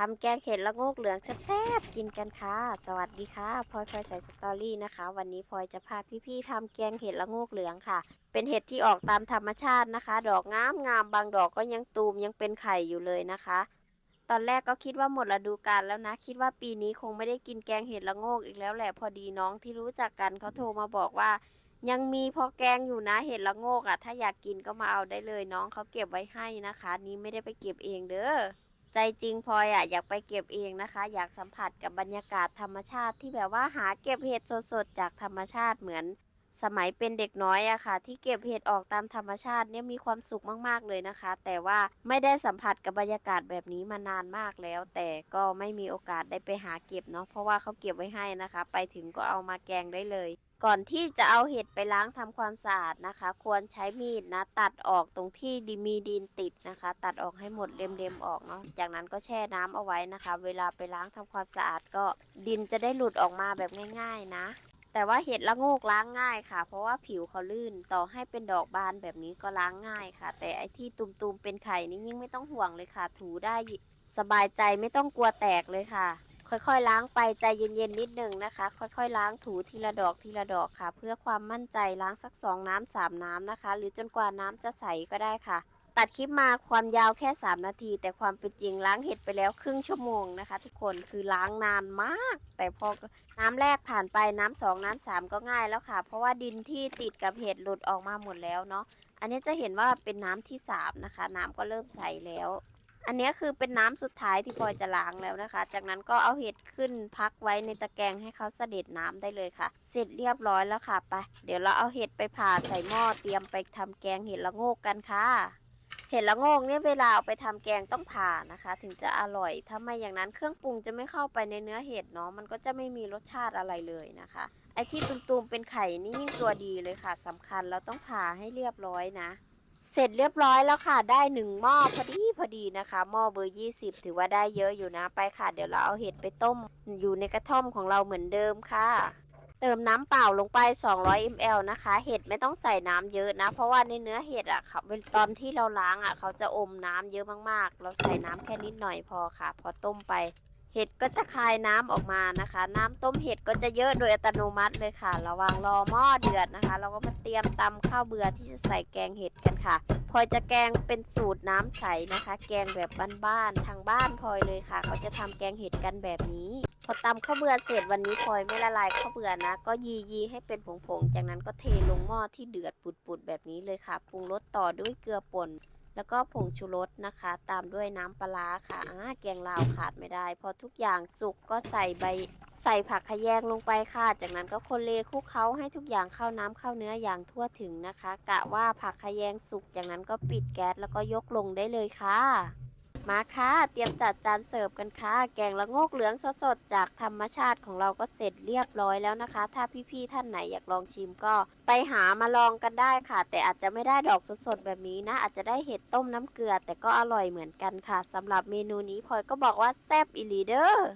ทำแกงเห็ดละโงกเหลืองแซ่บๆกินกันค่ะ สวัสดีค่ะพลอยพลอยใส่สตอรี่นะคะ วันนี้พลอยจะพาพี่ๆทำแกงเห็ดละโงกเหลืองค่ะ เป็นเห็ดที่ออกตามธรรมชาตินะคะ ดอกงามงามๆบางดอกก็ยังตูมยังเป็นไข่อยู่เลยนะคะ ตอนแรกก็คิดว่าหมดฤดูกาลแล้วนะ คิดว่าปีนี้คงไม่ได้กินแกงเห็ดละโงกอีกแล้วแหละพอดีน้องที่รู้จักกันเขาโทรมาบอกว่า ยังมีพอแกงอยู่นะเห็ดละโงกอะ ถ้าอยากกินก็มาเอาได้เลยน้องเขาเก็บไว้ให้นะคะ นี้ไม่ได้ไปเก็บเองเด้อ ใจจริงพลอยอะอยากไปเก็บเองนะคะ อยากสัมผัสกับบรรยากาศธรรมชาติที่แบบว่าหาเก็บเห็ดสดๆจากธรรมชาติเหมือนสมัยเป็นเด็กน้อยอะค่ะ ที่เก็บเห็ดออกตามธรรมชาติเนี่ยมีความสุขมากๆเลยนะคะ แต่ว่าไม่ได้สัมผัสกับบรรยากาศแบบนี้มานานมากแล้ว แต่ก็ไม่มีโอกาสได้ไปหาเก็บเนาะเพราะว่าเขาเก็บไว้ให้นะคะ ไปถึงก็เอามาแกงได้เลย ก่อนที่จะเอาเห็ดไปล้างทำความสะอาดนะคะ ควรใช้มีดนะ ตัดออกตรงที่ดิมีดินติดนะคะ ตัดออกให้หมดเล็มๆออกเนาะจากนั้นก็แช่น้ำเอาไว้นะคะ เวลาไปล้างทำความสะอาดก็ดินจะได้หลุดออกมาแบบง่าย ๆนะ แต่ว่าเห็ดละโงกล้างง่ายค่ะ เพราะว่าผิวเขาลื่นต่อให้เป็นดอกบานแบบนี้ก็ล้างง่ายค่ะ แต่ไอที่ตุ่มๆเป็นไข่นี่ยิ่งไม่ต้องห่วงเลยค่ะ ถูได้สบายใจไม่ต้องกลัวแตกเลยค่ะ ค่อยๆล้างไปใจเย็นๆนิดหนึ่งนะคะ ค่อยๆ ล้างถูทีละดอกทีละดอกค่ะ เพื่อความมั่นใจล้างสักสองน้ำสามน้ำนะคะ หรือจนกว่าน้ำจะใสก็ได้ค่ะ ตัดคลิปมาความยาวแค่ 3 นาที แต่ความเป็นจริงล้างเห็ดไปแล้วครึ่งชั่วโมงนะคะ ทุกคนคือล้างนานมาก แต่พอน้ำแรกผ่านไปน้ำสองน้ำสามก็ง่ายแล้วค่ะ เพราะว่าดินที่ติดกับเห็ดหลุดออกมาหมดแล้วเนาะอันนี้จะเห็นว่าเป็นน้ำที่สามนะคะ น้ำก็เริ่มใสแล้ว อันนี้คือเป็นน้ำสุดท้ายที่พลอยจะล้างแล้วนะคะ จากนั้นก็เอาเห็ดขึ้นพักไว้ในตะแกรงให้เขาเสด็จน้ำได้เลยค่ะ เสร็จเรียบร้อยแล้วค่ะไป เดี๋ยวเราเอาเห็ดไปผ่าใส่หม้อเตรียมไปทำแกงเห็ดละโงกกันค่ะ เห็ดละโงกเนี่ยเวลาเอาไปทำแกงต้องผ่านะคะ ถึงจะอร่อย ถ้าไม่อย่างนั้นเครื่องปรุงจะไม่เข้าไปในเนื้อเห็ดเนาะ มันก็จะไม่มีรสชาติอะไรเลยนะคะ ไอ้ที่ตุ่มๆเป็นไข่นี่ยิ่งตัวดีเลยค่ะสำคัญเราต้องผ่าให้เรียบร้อยนะ เสร็จเรียบร้อยแล้วค่ะ ได้หนึ่งหม้อพอดีพอดีนะคะ หม้อเบอร์ 20 ถือว่าได้เยอะอยู่นะ ไปค่ะ เดี๋ยวเราเอาเห็ดไปต้ม อยู่ในกระท่อมของเราเหมือนเดิมค่ะ เติมน้ำเปล่าลงไป 200 ml นะคะ เห็ดไม่ต้องใส่น้ำเยอะนะ เพราะว่าในเนื้อเห็ดอะค่ะเวลาตอนที่เราล้างอะ เขาจะอมน้ำเยอะมากๆ เราใส่น้ำแค่นิดหน่อยพอค่ะ พอต้มไป เห็ดก็จะคายน้ำออกมานะคะ น้ำต้มเห็ดก็จะเยอะโดยอัตโนมัติเลยค่ะ ระหว่างรอหม้อเดือดนะคะ เราก็มาเตรียมตำข้าวเบื่อที่จะใส่แกงเห็ดกันค่ะพลอยจะแกงเป็นสูตรน้ำใสนะคะ แกงแบบบ้านๆทางบ้านพลอยเลยค่ะเขาจะทำแกงเห็ดกันแบบนี้ พอตำข้าวเบื่อเสร็จวันนี้พลอยไม่ละลายข้าวเบื่อนะ ก็ยียีให้เป็นผงๆ จากนั้นก็เทลงหม้อที่เดือดปุดๆแบบนี้เลยค่ะปรุงรสต่อด้วยเกลือป่น แล้วก็ผงชูรสนะคะ ตามด้วยน้ำปลาค่ะอ่าแกงลาวขาดไม่ได้ พอทุกอย่างสุกก็ใส่ใบใส่ผักขะแยงลงไปค่ะ จากนั้นก็คนเลคลุกเคล้าให้ทุกอย่างเข้าน้ำเข้าเนื้ออย่างทั่วถึงนะคะ กะว่าผักขะแยงสุกจากนั้นก็ปิดแก๊สแล้วก็ยกลงได้เลยค่ะ มาค่ะ เตรียมจัดจานเสิร์ฟกันค่ะ แกงละโงกเหลืองสดๆ จากธรรมชาติของเราก็เสร็จเรียบร้อยแล้วนะคะ ถ้าพี่ๆท่านไหนอยากลองชิมก็ ไปหามาลองกันได้ค่ะ แต่อาจจะไม่ได้ดอกสดๆแบบนี้นะ อาจจะได้เห็ดต้มน้ำเกลือ แต่ก็อร่อยเหมือนกันค่ะสำหรับเมนูนี้พลอยก็บอกว่าแซ่บอีหลีเดอร์